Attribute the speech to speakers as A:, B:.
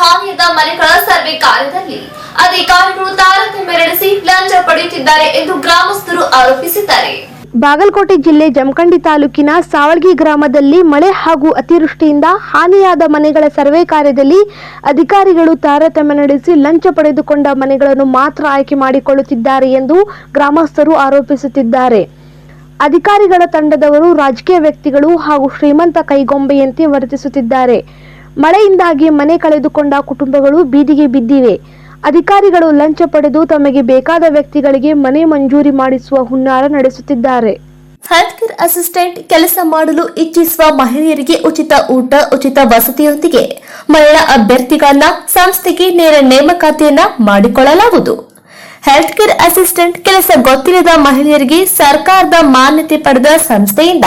A: ಹಾನಿಯಾದ ಮನೆಗಳ ಸರ್ವೆ ಕಾರ್ಯದಲ್ಲಿ ಅಧಿಕಾರಿಗಳು ತಾರತಮ್ಯ ನಡೆಸಿ ಲಂಚ ಪಡೆಯುತ್ತಿದ್ದಾರೆ ಎಂದು ಗ್ರಾಮಸ್ಥರು ಆರೋಪಿಸಿದ್ದಾರೆ.
B: ಬಾಗಲಕೋಟೆ ಜಿಲ್ಲೆ ಜಮಖಂಡಿ ತಾಲೂಕಿನ ಸಾವಳ್ಗಿ ಗ್ರಾಮದಲ್ಲಿ ಮಳೆ ಹಾಗೂ ಅತಿವೃಷ್ಟಿಯಿಂದ ಹಾನಿಯಾದ ಮನೆಗಳ ಸರ್ವೆ ಕಾರ್ಯದಲ್ಲಿ ಅಧಿಕಾರಿಗಳು ತಾರತಮ್ಯ ನಡೆಸಿ ಲಂಚ ಪಡೆದುಕೊಂಡ ಮನೆಗಳನ್ನು ಮಾತ್ರ ಆಯ್ಕೆ ಮಾಡಿಕೊಳ್ಳುತ್ತಿದ್ದಾರೆ ಎಂದು ಗ್ರಾಮಸ್ಥರು ಆರೋಪಿಸುತ್ತಿದ್ದಾರೆ. ಅಧಿಕಾರಿಗಳ ತಂಡದವರು ರಾಜಕೀಯ ವ್ಯಕ್ತಿಗಳು ಹಾಗೂ ಶ್ರೀಮಂತ ಕೈಗೊಂಬೆಯಂತೆ ವರ್ತಿಸುತ್ತಿದ್ದಾರೆ. ಮಳೆಯಿಂದಾಗಿ ಮನೆ ಕಳೆದುಕೊಂಡ ಕುಟುಂಬಗಳು ಬೀದಿಗೆ ಬಿದ್ದಿವೆ. ಅಧಿಕಾರಿಗಳು ಲಂಚ ಪಡೆದು ತಮಗೆ ಬೇಕಾದ ವ್ಯಕ್ತಿಗಳಿಗೆ ಮನೆ ಮಂಜೂರಿ ಮಾಡಿಸುವ ಹುನ್ನಾರ ನಡೆಸುತ್ತಿದ್ದಾರೆ.
A: ಹೆಲ್ತ್ ಕೇರ್ ಅಸಿಸ್ಟೆಂಟ್ ಕೆಲಸ ಮಾಡಲು ಇಚ್ಛಿಸುವ ಮಹಿಳೆಯರಿಗೆ ಉಚಿತ ಊಟ, ಉಚಿತ ವಸತಿಯೊಂದಿಗೆ ಮಹಿಳಾ ಅಭ್ಯರ್ಥಿಗಳನ್ನ ಸಂಸ್ಥೆಗೆ ನೇರ ನೇಮಕಾತಿಯನ್ನ ಮಾಡಿಕೊಳ್ಳಲಾಗುವುದು. ಹೆಲ್ತ್ ಕೇರ್ ಅಸಿಸ್ಟೆಂಟ್ ಕೆಲಸ ಗೊತ್ತಿಲ್ಲದ ಮಹಿಳೆಯರಿಗೆ ಸರ್ಕಾರದ ಮಾನ್ಯತೆ ಪಡೆದ ಸಂಸ್ಥೆಯಿಂದ